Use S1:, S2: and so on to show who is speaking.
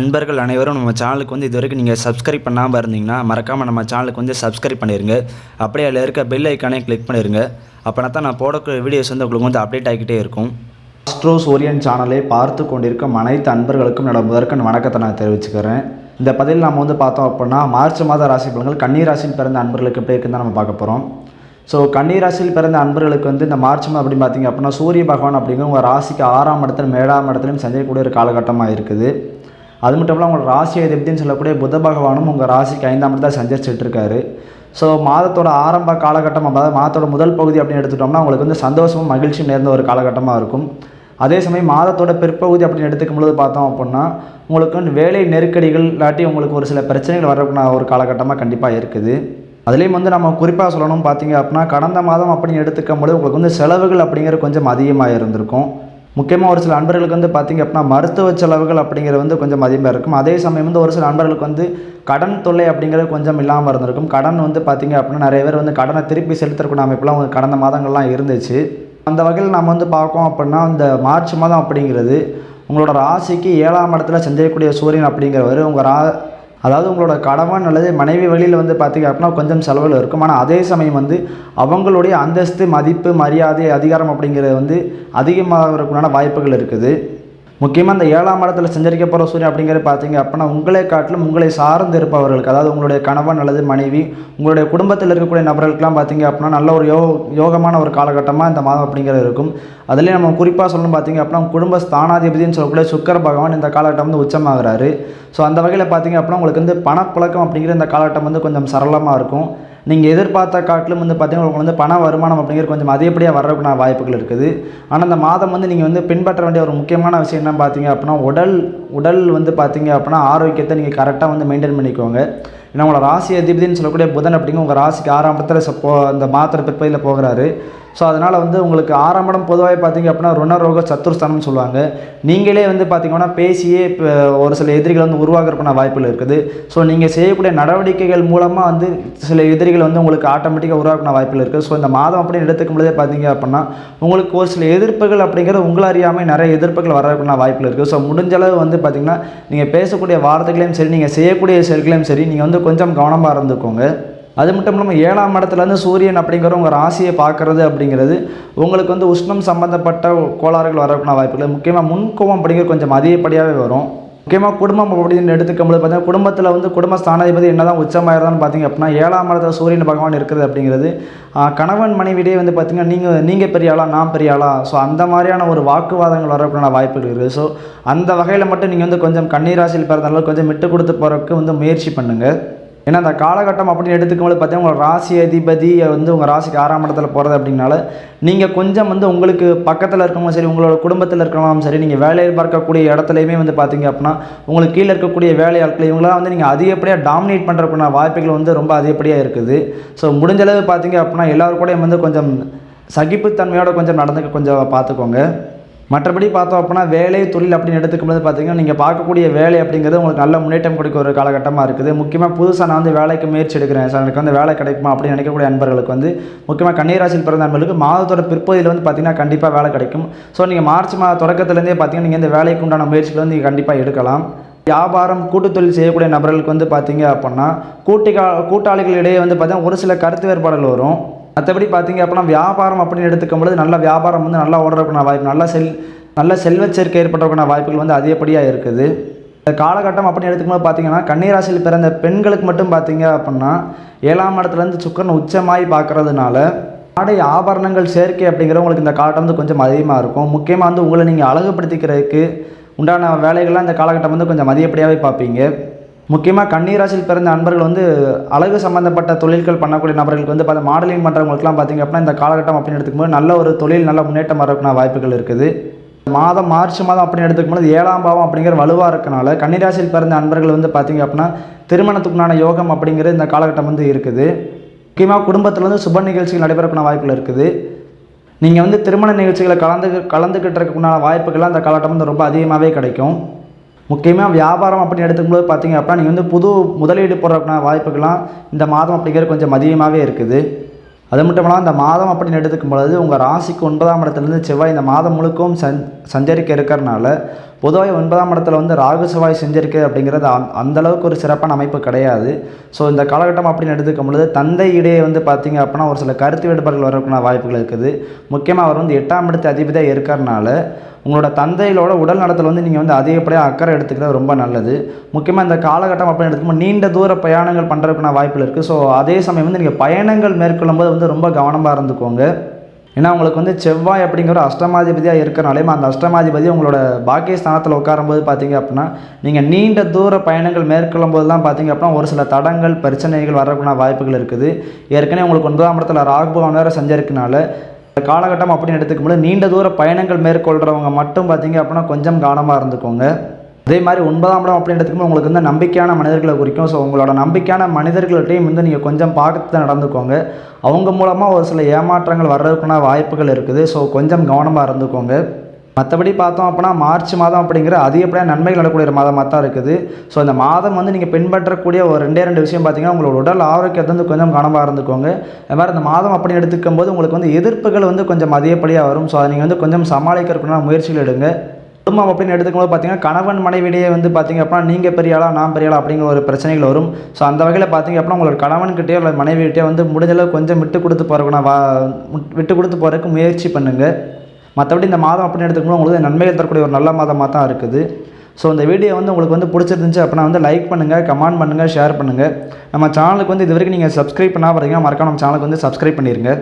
S1: நண்பர்கள் அனைவரும் நம்ம சேனலுக்கு வந்து இது வரைக்கும் நீங்கள் சப்ஸ்கிரைப் பண்ணாமல் இருந்தீங்கன்னா மறக்காமல் நம்ம சேனலுக்கு வந்து சப்ஸ்கிரைப் பண்ணிடுங்க அப்படியே அதில் இருக்க பெல் ஐக்கானே கிளிக் பண்ணிடுங்க அப்போனா தான் நான் போடக்கூடிய வீடியோஸ் வந்து உங்களுக்கு வந்து அப்டேட் ஆகிக்கிட்டே இருக்கும்.
S2: ஆஸ்ட்ரோ சூரியன் சேனலை பார்த்து கொண்டிருக்கும் அனைத்து அன்பர்களுக்கும் என்னோட முதற்கண் வணக்கத்தை நான் தெரிவிச்சுக்கிறேன். இந்த பதிவில் நம்ம வந்து பார்த்தோம் அப்படின்னா மார்ச் மாத ராசி பலன்கள் கன்னி ராசியில் பிறந்த அன்பர்களுக்கு எப்படி இருக்குன்னு தான் நம்ம பார்க்க போகிறோம் ஸோ கன்னி ராசியில் பிறந்த அன்பர்களுக்கு வந்து இந்த மார்ச் மாதம் அப்படின்னு பார்த்தீங்க அப்படின்னா சூரிய பகவான் அப்படிங்கிற உங்கள் ராசிக்கு ஆறாம் இடத்துல மேடாம் இடத்துலையும் சஞ்சரிக்கக்கூடிய ஒரு காலகட்டமாக இருக்குது. அது மட்டும் இல்லாமல் உங்களோட ராசி அதிபதினு சொல்லக்கூடிய புத பகவானும் உங்கள் ராசிக்கு ஐந்தாம் இடத்துல சஞ்சரிச்சுட்டு இருக்காரு ஸோ மாதத்தோட ஆரம்ப காலகட்டம் அதாவது மாதத்தோட முதல் பகுதி அப்படின்னு எடுத்துட்டோம்னா உங்களுக்கு வந்து சந்தோஷமும் மகிழ்ச்சியும் நேர்ந்த ஒரு காலகட்டமாக இருக்கும். அதே சமயம் மாதத்தோட பிற்பகுதி அப்படின்னு எடுத்துக்கும் பொழுது பார்த்தோம் அப்படின்னா உங்களுக்கு வந்து வேலை நெருக்கடிகள் இல்லாட்டி உங்களுக்கு ஒரு சில பிரச்சனைகள் வரக்கூடிய ஒரு காலகட்டமாக கண்டிப்பாக இருக்குது. அதுலேயும் வந்து நம்ம குறிப்பாக சொல்லணும் பார்த்தீங்க அப்படின்னா கடந்த மாதம் அப்படின்னு எடுத்துக்கும் பொழுது உங்களுக்கு வந்து செலவுகள் அப்படிங்கிற கொஞ்சம் அதிகமாக இருந்திருக்கும். முக்கியமாக ஒரு சில அன்பர்களுக்கு வந்து பார்த்திங்க அப்படின்னா மருத்துவ செலவுகள் அப்படிங்கிறது வந்து கொஞ்சம் அதிகமாக இருக்கும். அதே சமயம் வந்து ஒரு சில அன்பர்களுக்கு வந்து கடன் தொல்லை அப்படிங்கிறது கொஞ்சம் இல்லாமல் இருந்திருக்கும். கடன் வந்து பார்த்திங்க அப்படின்னா நிறைய பேர் வந்து கடனை திருப்பி செலுத்தக்கூடிய அமைப்புலாம் வந்து கடந்த மாதங்கள்லாம் இருந்துச்சு. அந்த வகையில் நம்ம வந்து பார்க்கோம் அப்படின்னா இந்த மார்ச் மாதம் அப்படிங்கிறது உங்களோட ராசிக்கு ஏழாம் இடத்துல சந்திக்கக்கூடிய சூரியன் அப்படிங்கிறவர் உங்கள் ரா அதாவது உங்களோட கணவன் அல்லது மனைவி வழியில் வந்து பார்த்திங்க அப்படின்னா கொஞ்சம் செலவில் இருக்கும். ஆனால் அதே சமயம் வந்து அவங்களுடைய அந்தஸ்து மதிப்பு மரியாதை அதிகாரம் அப்படிங்கிறது வந்து அதிகமாகிறதுக்குண்டான வாய்ப்புகள் இருக்குது. முக்கியமாக இந்த ஏழாம் இடத்துல சஞ்சரிக்க போகிற சூரியன் அப்படிங்கிறது பார்த்தீங்க அப்படின்னா உங்களை காட்டிலும் உங்களை சார்ந்து இருப்பவர்களுக்கு அதாவது உங்களுடைய கணவன் அல்லது மனைவி உங்களுடைய குடும்பத்தில் இருக்கக்கூடிய நபர்களுக்கெல்லாம் பார்த்தீங்க அப்படின்னா நல்ல ஒரு யோ யோகமான ஒரு காலகட்டமாக இந்த மாதம் அப்படிங்கிறது இருக்கும். அதுலேயும் நம்ம குறிப்பாக சொல்லணும் பார்த்தீங்க அப்படின்னா குடும்ப ஸ்தானாதிபதினு சொல்லக்கூடிய சுக்கர பகவான் இந்த காலகட்டம் வந்து உச்சமாகிறாரு. ஸோ அந்த வகையில் பார்த்தீங்க அப்படின்னா உங்களுக்கு வந்து பணப்புழக்கம் அப்படிங்கிற இந்த காலகட்டம் வந்து கொஞ்சம் சரளமாக இருக்கும். நீங்கள் எதிர்பார்த்த காட்டிலும் வந்து பார்த்திங்கன்னா உங்களுக்கு வந்து பண வருமானம் அப்படிங்கிறது கொஞ்சம் அதிகப்படியாக வர்றதுக்குனா வாய்ப்புகள் இருக்குது. ஆனால் அந்த மாதம் வந்து நீங்கள் வந்து பின்பற்ற வேண்டிய ஒரு முக்கியமான விஷயம் என்ன பார்த்தீங்க அப்படின்னா உடல் உடல் வந்து பார்த்தீங்க அப்படின்னா ஆரோக்கியத்தை நீங்கள் கரெக்டாக வந்து மெயின்டைன் பண்ணிக்கோங்க. ஏன்னா உங்களோட ராசி அதிபதினு சொல்லக்கூடிய புதன் அப்படிங்க உங்கள் ராசிக்கு ஆறாம் இடத்துல அந்த மாத்திரை பிற்பதியில் போகிறாரு. ஸோ அதனால் வந்து உங்களுக்கு ஆறாம் இடம் பொதுவாக பார்த்தீங்க அப்படின்னா ருணரோக சத்துருஸ்தானம்னு சொல்லுவாங்க. நீங்களே வந்து பார்த்தீங்கன்னா பேசியே இப்போ ஒரு சில எதிரிகள் வந்து உருவாகிறதுக்கான வாய்ப்புகள் இருக்குது. ஸோ நீங்கள் செய்யக்கூடிய நடவடிக்கைகள் மூலமாக வந்து சில எதிரிகள் வந்து உங்களுக்கு ஆட்டோமேட்டிக்காக உருவாக்கின வாய்ப்புகள் இருக்குது. ஸோ இந்த மாதம் அப்படின்னு எடுத்துக்கும் பொழுதே பார்த்தீங்க அப்படின்னா உங்களுக்கு ஒரு சில எதிர்ப்புகள் அப்படிங்கிறது உங்களை அறியாமல் நிறைய எதிர்ப்புகள் வரக்கூடிய வாய்ப்புகள் இருக்குது. ஸோ முடிஞ்ச அளவு வந்து பார்த்தீங்கன்னா நீங்கள் பேசக்கூடிய வார்த்தைகளையும் சரி நீங்கள் செய்யக்கூடிய செயல்களையும் சரி நீங்கள் வந்து கொஞ்சம் கவனமாக இருந்துக்கோங்க. அது மட்டும் இல்லாமல் ஏழாம் இடத்துலேருந்து சூரியன் அப்படிங்கிற உங்கள் ராசியை பார்க்குறது அப்படிங்கிறது உங்களுக்கு வந்து உஷ்ணம் சம்மந்தப்பட்ட கோளாறுகள் வரக்கூடிய வாய்ப்புகள். முக்கியமாக முன்கோபம் அப்படிங்கிறது கொஞ்சம் அதிகப்படியாகவே வரும். முக்கியமாக குடும்பம் அப்படின்னு எடுத்துக்கும் போது பார்த்தீங்கன்னா குடும்பத்தில் வந்து குடும்ப ஸ்தானாதிபதி என்ன தான் உச்சமாயிருந்தான்னு பார்த்தீங்க அப்படின்னா ஏழாம் இடத்துல சூரியன் பகவான் இருக்கிறது அப்படிங்கிறது கணவன் மனைவிடையே வந்து பார்த்தீங்கன்னா நீங்கள் நீங்கள் பெரிய ஆளா நான் பெரிய ஆளா? ஸோ அந்த மாதிரியான ஒரு வாக்குவாதங்கள் வரக்கூடிய வாய்ப்புகள் இருக்குது. ஸோ அந்த வகையில் மட்டும் நீங்கள் வந்து கொஞ்சம் கண்ணீராசியில் பிறந்தாலும் கொஞ்சம் விட்டு கொடுத்து போகிறதுக்கு வந்து முயற்சி பண்ணுங்கள் ஏன்னா அந்த காலகட்டம் அப்படின்னு எடுத்துக்கும்போது பார்த்தீங்கன்னா உங்கள் ராசி அதிபதி வந்து உங்கள் ராசிக்கு ஆறாம் இடத்துல போகிறது அப்படின்னால நீங்கள் கொஞ்சம் வந்து உங்களுக்கு பக்கத்தில் இருக்கவங்களும் சரி உங்களோட குடும்பத்தில் இருக்கிறவங்களும் சரி நீங்கள் வேலையில் பார்க்கக்கூடிய இடத்துலையுமே வந்து பார்த்தீங்க அப்படின்னா உங்களுக்கு கீழே இருக்கக்கூடிய வேலையாட்கள் இவங்களாம் வந்து நீங்கள் அதிகப்படியாக டாமினேட் பண்ணுறதுக்கான வாய்ப்புகள் வந்து ரொம்ப அதிகப்படியாக இருக்குது. ஸோ முடிஞ்ச அளவு பார்த்தீங்க அப்படின்னா எல்லோரும் கூடயும் வந்து கொஞ்சம் சகிப்புத்தன்மையோட கொஞ்சம் நடந்துக்க கொஞ்சம் பார்த்துக்கோங்க. மற்றபடி பார்த்தோம் அப்படின்னா வேலை தொழில் அப்படின்னு எடுத்துக்கும்போது பார்த்தீங்கன்னா நீங்கள் பார்க்கக்கூடிய வேலை அப்படிங்கிறது உங்களுக்கு நல்ல முன்னேற்றம் கொடுக்க ஒரு காலகட்டமாக இருக்குது. முக்கியமாக புதுசாக நான் வந்து வேலைக்கு முயற்சி எடுக்கிறேன். சார் எனக்கு வந்து வேலை கிடைக்குமா அப்படின்னு நினைக்கக்கூடிய அன்பர்களுக்கு வந்து முக்கியமாக கன்னிராசியில் பிறந்த அன்பர்களுக்கு மாதத்தோட பிற்பகுதியில் வந்து பார்த்தீங்கன்னா கண்டிப்பாக வேலை கிடைக்கும். ஸோ நீங்கள் மார்ச் மாத தொடக்கத்துலேருந்தே பார்த்தீங்கன்னா நீங்கள் இந்த வேலைக்கு உண்டான முயற்சிகளை வந்து நீங்கள் கண்டிப்பாக எடுக்கலாம். வியாபாரம் கூட்டுத்தொழில் செய்யக்கூடிய நபர்களுக்கு வந்து பார்த்தீங்க அப்படின்னா கூட்டிகா கூட்டாளிகளிடையே வந்து பார்த்திங்கன்னா ஒரு சில கருத்து வேறுபாடுகள் வரும். மற்றபடி பார்த்தீங்க அப்படின்னா வியாபாரம் அப்படின்னு எடுத்துக்கும் பொழுது நல்ல வியாபாரம் வந்து நல்லா ஓடுறதுக்கான வாய்ப்பு நல்ல செல் நல்ல செல்வச்சேர்க்கை ஏற்படுறதுக்கான வாய்ப்புகள் வந்து அதிகப்படியாக இருக்குது. இந்த காலகட்டம் அப்படின்னு எடுத்துக்கும்போது பார்த்தீங்கன்னா கன்னிராசியில் பிறந்த பெண்களுக்கு மட்டும் பார்த்தீங்க அப்படின்னா ஏழாம் இடத்துலேருந்து சுக்கரன் உச்சமாய் பார்க்குறதுனால ஆடை ஆபரணங்கள் சேர்க்கை அப்படிங்கிற உங்களுக்கு இந்த காலகட்டம் வந்து கொஞ்சம் அதிகமாக இருக்கும். முக்கியமாக வந்து உங்களை நீங்கள் அழகுபடுத்திக்கிறதுக்கு உண்டான வேலைகள்லாம் இந்த காலகட்டம் வந்து கொஞ்சம் அதிகப்படியாகவே பார்ப்பீங்க. முக்கியமாக கண்ணீராசியில் பிறந்த அன்பர்கள் வந்து அழகு சம்மந்தப்பட்ட தொழில்கள் பண்ணக்கூடிய நபர்களுக்கு வந்து பார்த்து மாடலிங் பண்ணுறவங்களுக்குலாம் பார்த்திங்க அப்படின்னா இந்த காலகட்டம் அப்படின்னு எடுத்துக்கும்போது நல்ல ஒரு தொழில் நல்ல முன்னேற்றம் வரக்கூடிய வாய்ப்புகள் இருக்குது. மாதம் மார்ச் மாதம் அப்படின்னு எடுத்துக்கும்போது ஏழாம் பாவம் அப்படிங்கிற வலுவாக இருக்கனால கன்னிராசியில் பிறந்த அன்பர்கள் வந்து பார்த்தீங்க அப்படின்னா திருமணத்துக்குண்டான யோகம் அப்படிங்கிறது இந்த காலகட்டம் வந்து இருக்குது. முக்கியமாக குடும்பத்தில் வந்து சுப நிகழ்ச்சிகள் நடைபெறக்கூடிய வாய்ப்புகள் இருக்குது. நீங்கள் வந்து திருமண நிகழ்ச்சிகளை கலந்து கலந்துக்கிட்டு இருக்கக்கூடிய வாய்ப்புகள்லாம் அந்த காலகட்டம் வந்து ரொம்ப அதிகமாகவே கிடைக்கும். முக்கியமாக வியாபாரம் அப்படின்னு எடுத்துக்கும்போது பார்த்தீங்க அப்படின்னா நீங்கள் வந்து புது முதலீடு போடுறதுக்கான வாய்ப்புகள்லாம் இந்த மாதம் அப்படிங்கிறது கொஞ்சம் அதிகமாகவே இருக்குது. அது மட்டும் இல்லாமல் இந்த மாதம் அப்படின்னு எடுத்துக்கும் பொழுது உங்கள் ராசிக்கு ஒன்பதாம் இடத்துலேருந்து செவ்வாய் இந்த மாதம் முழுக்கவும் சஞ் சஞ்சரிக்க இருக்கிறனால பொதுவாக ஒன்பதாம் இடத்துல வந்து ராகு செவ்வாய் செஞ்சிருக்கு அப்படிங்கிறது அந் அந்த அளவுக்கு ஒரு சிறப்பான அமைப்பு கிடையாது. ஸோ இந்த காலகட்டம் அப்படின்னு எடுத்துக்கும் பொழுது தந்தை இடையே வந்து பார்த்திங்க அப்படின்னா ஒரு சில கருத்து வேறுபாடுகள் வரக்கூடிய வாய்ப்புகள் இருக்குது. முக்கியமாக அவர் வந்து எட்டாம் இடத்து அதிபதியாக இருக்கிறனால உங்களோட தந்தையிலோட உடல் நலத்தில் வந்து நீங்கள் வந்து அதிகப்படியாக அக்கறை எடுத்துக்கிறது ரொம்ப நல்லது. முக்கியமாக இந்த காலகட்டம் அப்படின்னு எடுத்துக்கும்போது நீண்ட தூர பயணங்கள் பண்ணுறதுக்கான வாய்ப்புகள் இருக்குது ஸோ அதே சமயம் வந்து நீங்கள் பயணங்கள் மேற்கொள்ளும் போது வந்து ரொம்ப கவனமாக இருந்துக்கோங்க. ஏன்னா உங்களுக்கு வந்து செவ்வாய் அப்படிங்கிற அஷ்டமாதிபதியாக இருக்கிறனாலே அந்த அஷ்டமாதிபதி உங்களோட பாக்கியஸ்தானத்தில் உட்காரும்போது பார்த்தீங்க அப்படின்னா நீங்கள் நீண்ட தூர பயணங்கள் மேற்கொள்ளும் போது தான் பார்த்தீங்க அப்படின்னா ஒரு சில தடங்கள் பிரச்சனைகள் வரக்கூடிய வாய்ப்புகள் இருக்குது. ஏற்கனவே உங்களுக்கு ஒன்பதாம் இடத்துல ராகுபவன் வேறு செஞ்சிருக்கனால காலகட்டம் அப்படின்னு எடுத்துக்கும்போது நீண்ட தூர பயணங்கள் மேற்கொள்கிறவங்க மட்டும் பார்த்தீங்க அப்படின்னா கொஞ்சம் கவனமாக இருந்துக்கோங்க. அதே மாதிரி ஒன்பதாம் இடம் அப்படின்னு எடுத்துக்கும்போது உங்களுக்கு வந்து நம்பிக்கையான மனிதர்களை குறிக்கும். ஸோ உங்களோட நம்பிக்கையான மனிதர்கள்ட்டையும் வந்து நீங்கள் கொஞ்சம் பார்த்து நடந்துக்கோங்க. அவங்க மூலமாக ஒரு சில ஏமாற்றங்கள் வர்றதுக்குன்னா வாய்ப்புகள் இருக்குது. ஸோ கொஞ்சம் கவனமாக இருந்துக்கோங்க. மற்றபடி பார்த்தோம் அப்படின்னா மார்ச் மாதம் அப்படிங்கிற அதிகப்படியாக நன்மைகள் நடக்கூடிய ஒரு மாதமாக தான் இருக்குது. ஸோ இந்த மாதம் வந்து நீங்கள் பின்பற்றக்கூடிய ஒரு ரெண்டே ரெண்டு விஷயம் பார்த்தீங்கன்னா உங்களோட உடல் ஆரோக்கியத்தை வந்து கொஞ்சம் கனமாக இருந்துக்கோங்க. அது மாதிரி இந்த மாதம் அப்படின்னு எடுத்துக்கும் போது உங்களுக்கு வந்து எதிர்ப்புகள் வந்து கொஞ்சம் அதிகப்படியாக வரும். ஸோ அதை நீங்கள் வந்து கொஞ்சம் சமாளிக்கிறதுக்குன்னா முயற்சிகள் எடுங்க. குடும்பம் அப்படின்னு எடுத்துக்கும்போது பார்த்தீங்கன்னா கணவன் மனைவிடையே வந்து பார்த்திங்க அப்படின்னா நீங்கள் பெரியாளா நான் பெரியாளா அப்படிங்கிற ஒரு பிரச்சனைகள் வரும். ஸோ அந்த வகையில் பார்த்தீங்க அப்படின்னா உங்களோட கணவன்கிட்டயோ இல்லை மனைவிகிட்டயோ வந்து முடிஞ்ச கொஞ்சம் விட்டு கொடுத்து போகிறக்குன்னா வா முட்- விட்டு கொடுத்து போகிறதுக்கு முயற்சி பண்ணுங்கள் மற்றபடி இந்த மாதம் அப்படின்னு எடுத்துக்கணும் உங்களுக்கு நன்மைகள் தரக்கூடிய ஒரு நல்ல மாதமாக தான் இருக்குது. ஸோ இந்த வீடியோ வந்து உங்களுக்கு வந்து பிடிச்சிருந்துச்சு அப்படின்னா வந்து லைக் பண்ணுங்கள் கமெண்ட் பண்ணுங்கள் ஷேர் பண்ணுங்கள் நம்ம சேனலுக்கு வந்து இது வரைக்கும் நீங்கள் சப்ஸ்கிரைப் பண்ணால் பார்த்தீங்கன்னா மறக்காம நம்ம சேனலுக்கு வந்து சப்ஸ்கிரைப் பண்ணிடுங்க